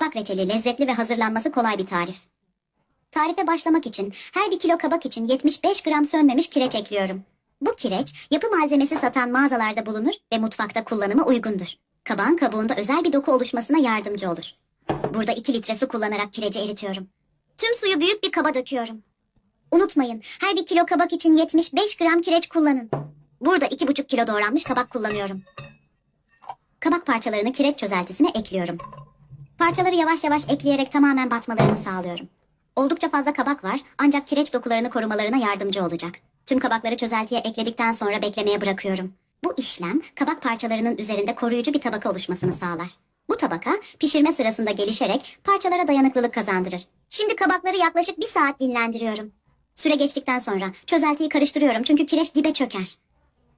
Kabak reçeli lezzetli ve hazırlanması kolay bir tarif. Tarife başlamak için her bir kilo kabak için 75 gram sönmemiş kireç ekliyorum. Bu kireç yapı malzemesi satan mağazalarda bulunur ve mutfakta kullanıma uygundur. Kabağın kabuğunda özel bir doku oluşmasına yardımcı olur. Burada 2 litre su kullanarak kireci eritiyorum. Tüm suyu büyük bir kaba döküyorum. Unutmayın her bir kilo kabak için 75 gram kireç kullanın. Burada 2,5 kilo doğranmış kabak kullanıyorum. Kabak parçalarını kireç çözeltisine ekliyorum. Parçaları yavaş yavaş ekleyerek tamamen batmalarını sağlıyorum. Oldukça fazla kabak var ancak kireç dokularını korumalarına yardımcı olacak. Tüm kabakları çözeltiye ekledikten sonra beklemeye bırakıyorum. Bu işlem kabak parçalarının üzerinde koruyucu bir tabaka oluşmasını sağlar. Bu tabaka pişirme sırasında gelişerek parçalara dayanıklılık kazandırır. Şimdi kabakları yaklaşık bir saat dinlendiriyorum. Süre geçtikten sonra çözeltiyi karıştırıyorum çünkü kireç dibe çöker.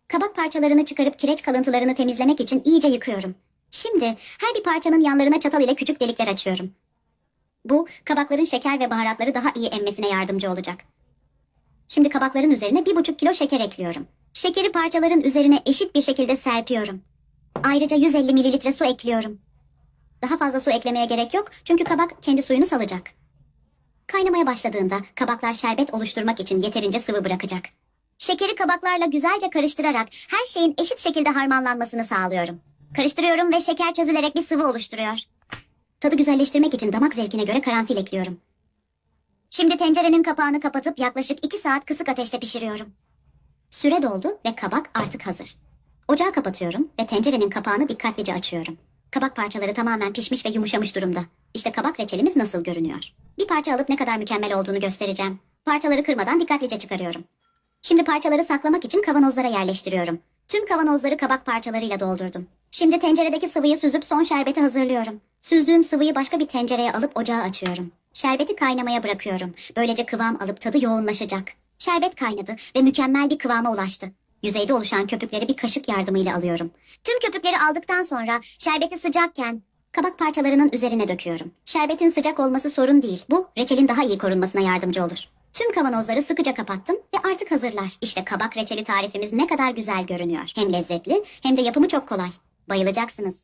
Kabak parçalarını çıkarıp kireç kalıntılarını temizlemek için iyice yıkıyorum. Şimdi her bir parçanın yanlarına çatal ile küçük delikler açıyorum. Bu kabakların şeker ve baharatları daha iyi emmesine yardımcı olacak. Şimdi kabakların üzerine bir buçuk kilo şeker ekliyorum. Şekeri parçaların üzerine eşit bir şekilde serpiyorum. Ayrıca 150 mililitre su ekliyorum. Daha fazla su eklemeye gerek yok çünkü kabak kendi suyunu salacak. Kaynamaya başladığında kabaklar şerbet oluşturmak için yeterince sıvı bırakacak. Şekeri kabaklarla güzelce karıştırarak her şeyin eşit şekilde harmanlanmasını sağlıyorum. Karıştırıyorum ve şeker çözülerek bir sıvı oluşturuyor. Tadı güzelleştirmek için damak zevkine göre karanfil ekliyorum. Şimdi tencerenin kapağını kapatıp yaklaşık 2 saat kısık ateşte pişiriyorum. Süre doldu ve kabak artık hazır. Ocağı kapatıyorum ve tencerenin kapağını dikkatlice açıyorum. Kabak parçaları tamamen pişmiş ve yumuşamış durumda. İşte kabak reçelimiz nasıl görünüyor. Bir parça alıp ne kadar mükemmel olduğunu göstereceğim. Parçaları kırmadan dikkatlice çıkarıyorum. Şimdi parçaları saklamak için kavanozlara yerleştiriyorum. Tüm kavanozları kabak parçalarıyla doldurdum. Şimdi tenceredeki sıvıyı süzüp son şerbeti hazırlıyorum. Süzdüğüm sıvıyı başka bir tencereye alıp ocağa açıyorum. Şerbeti kaynamaya bırakıyorum. Böylece kıvam alıp tadı yoğunlaşacak. Şerbet kaynadı ve mükemmel bir kıvama ulaştı. Yüzeyde oluşan köpükleri bir kaşık yardımıyla alıyorum. Tüm köpükleri aldıktan sonra şerbeti sıcakken kabak parçalarının üzerine döküyorum. Şerbetin sıcak olması sorun değil. Bu reçelin daha iyi korunmasına yardımcı olur. Tüm kavanozları sıkıca kapattım ve artık hazırlar. İşte kabak reçeli tarifimiz ne kadar güzel görünüyor. Hem lezzetli hem de yapımı çok kolay. Bayılacaksınız.